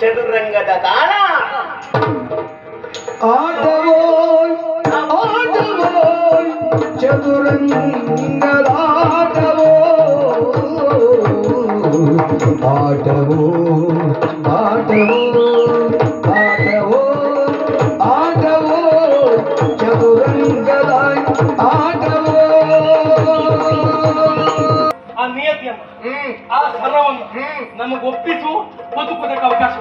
ಚದುರಂಗದ ತಾಣ ಆಟವೋ ಆಟವೋ ಚದುರಂಗದ ಆಟವೋ ಆಟವೋ ಆಟವೋ ಚದುರಂಗದ ಆಟವೋ ಆ ನಿಯತಿಯನ್ನ ಆ ಸ್ವರವನ್ನು ನಮಗೆ ಒಪ್ಪಿಸು ಬದುಕುವುದಕ್ಕೆ ಅವಕಾಶ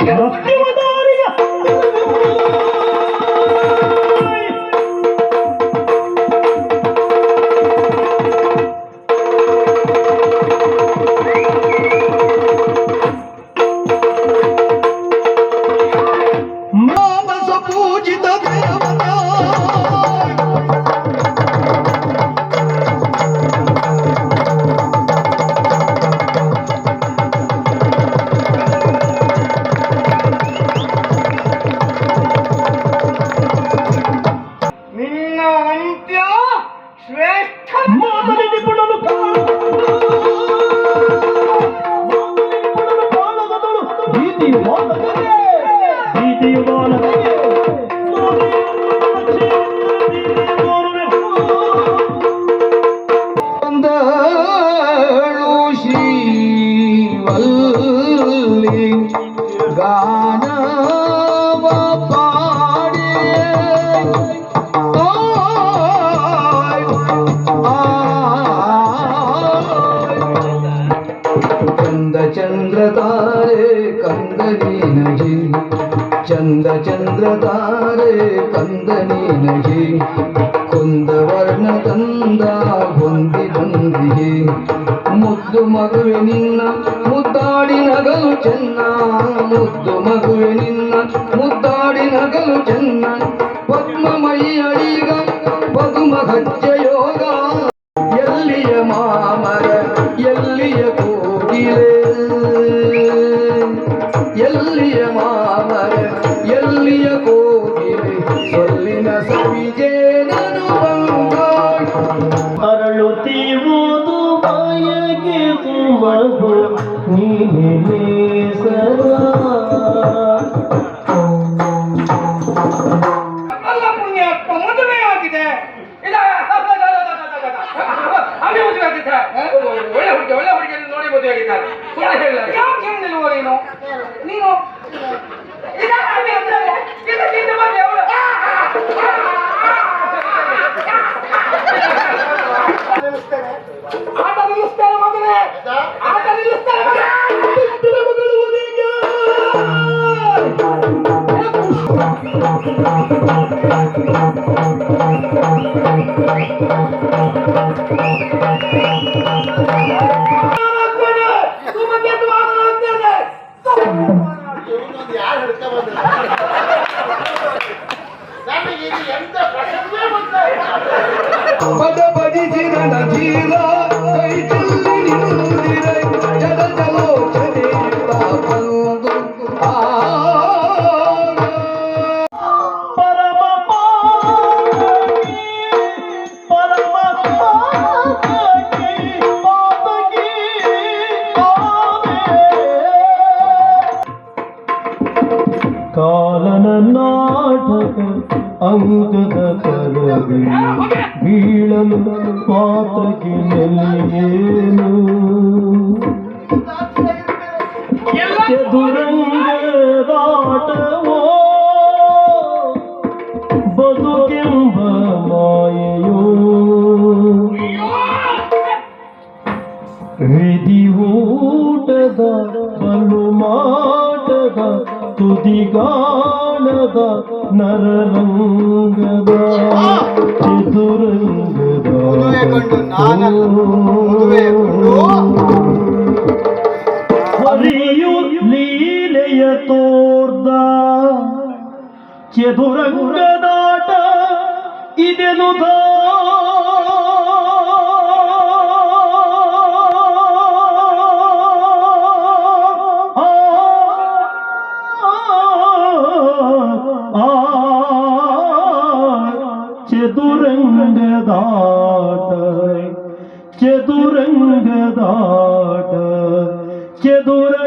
ಕಂದನಿ ನಹಿ ಚಂದ ಚಂದ್ರ ತಾರೆ ಕಂದನಿ ನಹಿ ಕುಂದವರ್ಣ ತಂದ ಹೊಂದಿ ಬಂದಿಗೆ ಮುದ್ದು ಮಗುವೆ ನಿನ್ನ ಮುದ್ದಾಡಿ ನಗಲು ಚೆನ್ನ, ಮುದ್ದು ಮಗುವೆ ನಿನ್ನ ಮುದ್ದಾಡಿ ನಗಲು ಚೆನ್ನ. ಪದ್ಮಮಯಿ ಅಡಿಗ ಪದುಮ ಹಚ್ಚ ಯೋಗ. ಎಲ್ಲಿಯ ಮಾಮರ ಸೊಲ್ಲಿನ ಸವಿಜೇನನು ಬಂದ ಅರಳುತ್ತೀವುದು ಬಾಯಗೆ ಮಗು ನೀನೇ ಸದಾ ಅಲ್ಲ ಪುಣ್ಯಾತ್ಮ ಮದುವೆ ಆಗಿದೆ. ಇಲ್ಲ ಅಲ್ಲಿ ಮದುವೆ ಆಗಿದ್ದ ಒಳ್ಳೆ ಹುಡುಗಿ ಒಳ್ಳೆ ಹುಡುಗಿ ನೋಡಿ ಮದುವೆ ಆಗಿದ್ದಾರೆ ಸುಳ್ಳು ಹೇಳಿಲ್ಲ ಯಾಕೆ ಹೇಳಿಲ್ವ ನೀನು? ನೀನು? ಇದು பத பதி ஜீரன ஜீரா ನಾಟಕ ಅಂಗದ ಕರಗಿ ಬೀಳಲು ಪಾತ್ರಕ್ಕೆ ನೆಲೆಯೇನು? ಚದುರಂಗದಾಟವೋ? ಬದುಕೆಂಬ ಮಾಯೆಯೋ? ವಿಧಿ ಊಟದ ಬಲು ಮಾಟದ ತುದಿಗಾಣದ ನರರಂಗದ ಹರಿಯು ಲೀಲೆಯ ತೋರ್ದ ಚದುರಂಗದಾಟ ಇದೆನು ಆ ചെതുരംഗദാട ചെതുരംഗദാട ചെതുര